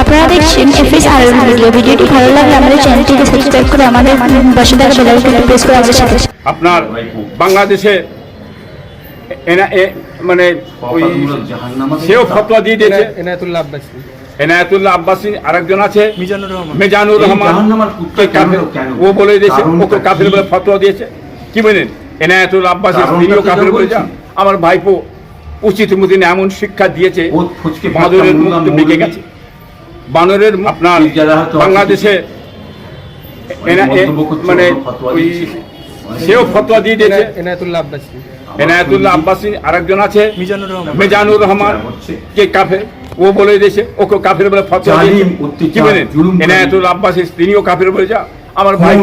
আপনারা দেখছেন এফএস আর ভিডিও ভিডিওটি ভালো লাগলে আমাদের চ্যানেলটিকে সাবস্ক্রাইব করে আমাদের পাশে থাকা বেল আইকনটি প্রেস করে আমাদের সাথে আপনার বাংলাদেশে এনা মানে ওই সেও ফতোয়া দিয়ে দিয়েছে। এনায়তুল্লাহ আব্বাসী। এনায়াতুল্লাহ আব্বাসী আরেকজন আছে মিজানুর রহমান? ও বলে দিয়েছে ওকে কাফের? বলে ফতোয়া দিয়েছে। কি বলেন? এনায়াতুল আব্বাসী কি কাফের বলে যান আমার ভাইপো উচিত মদিন এমন শিক্ষা দিয়েছে মুখ বেঁকে গেছে। বানরের আপনার বাংলাদেশে মানে ওই সেও ফতোয়া দিয়ে দিয়েছে। এনায়তুল্লাহ আব্বাসী। এনায়াতুল্লাহ আব্বাসী আরেকজন আছে মিজানুর রহমান। মেজানুর রহমান। কে কাফের? ও বলে দিয়েছে ওকে কাফের বলে ফতোয়া কি বলেন? করে। আব্বাসী তিনিও কাফের বলে যা। আমার ভাই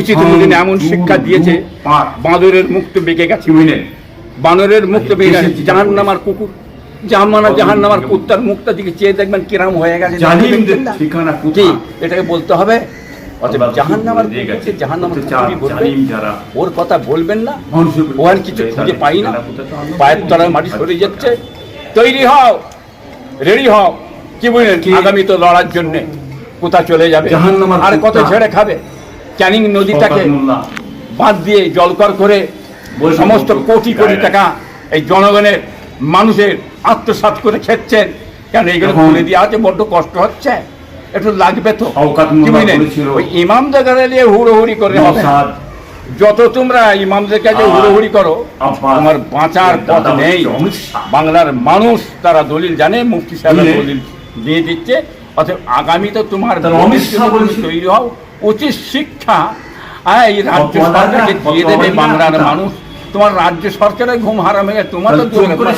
উচিত খুন, এমন শিক্ষা দিয়েছে। বাঁদরের মুক্ত বেঁকে গেছে। বানরের মুক্ত বেঁকে গেছে। জাহান। নামার কুকুর। জাহান্নামা কত জাহান নামার দিকে কুত্তার মুখটা দিকে চেয়ে দেখবেন কিরাম হয়ে গেছে? ঠিকানা কি এটাকে বলতে হবে। অতএব যারা। ওর কথা বলবেন না। ও আর কিছু খুঁজে পাই না। পায়ের। মাটি সরে যাচ্ছে। তৈরি হও রেডি হও। কি বুঝলেন কি- আগামী তো লড়ার জন্য কোথা চলে যাবে? জাহান্নামার আর কত ছেড়ে খাবে? ক্যানিং নদীটাকে বাঁধ দিয়ে জলকর করে সমস্ত কোটি কোটি টাকা এই জনগণের মানুষের আত্মসাৎ করে খেচ্ছেন। কেন এইগুলো খুলে দিয়ে আছে বড্ড কষ্ট হচ্ছে? একটু লাগবে তো। ওই ইমামদের কাছে নিয়ে হুড়োহুড়ি করে হবে। যত তোমরা ইমামদের কাছে হুড়োহুড়ি করো তোমার বাঁচার পথ নেই। বাংলার মানুষ তারা দলিল জানে মুফতি সাহেব দলিল দিয়ে দিচ্ছে। অতএব আগামী তো তোমার। তৈরি হও। উচিত শিক্ষা হ্যাঁ, এই রাজ্য সরকারকে দিয়ে দেবে বাংলার মানুষ। তোমার রাজ্য সরকারের ঘুম হারাম হয়ে গেছে তোমার তো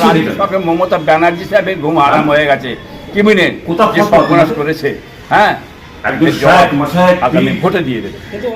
রাজ্য সরকার মমতা ব্যানার্জি সাহেবের ঘুম হারাম হয়ে? গেছে। কি মিনে কোথাও যে সর্বনাশ করেছে। হ্যাঁ? জবাব আগামী ভোটে দিয়ে দেবে।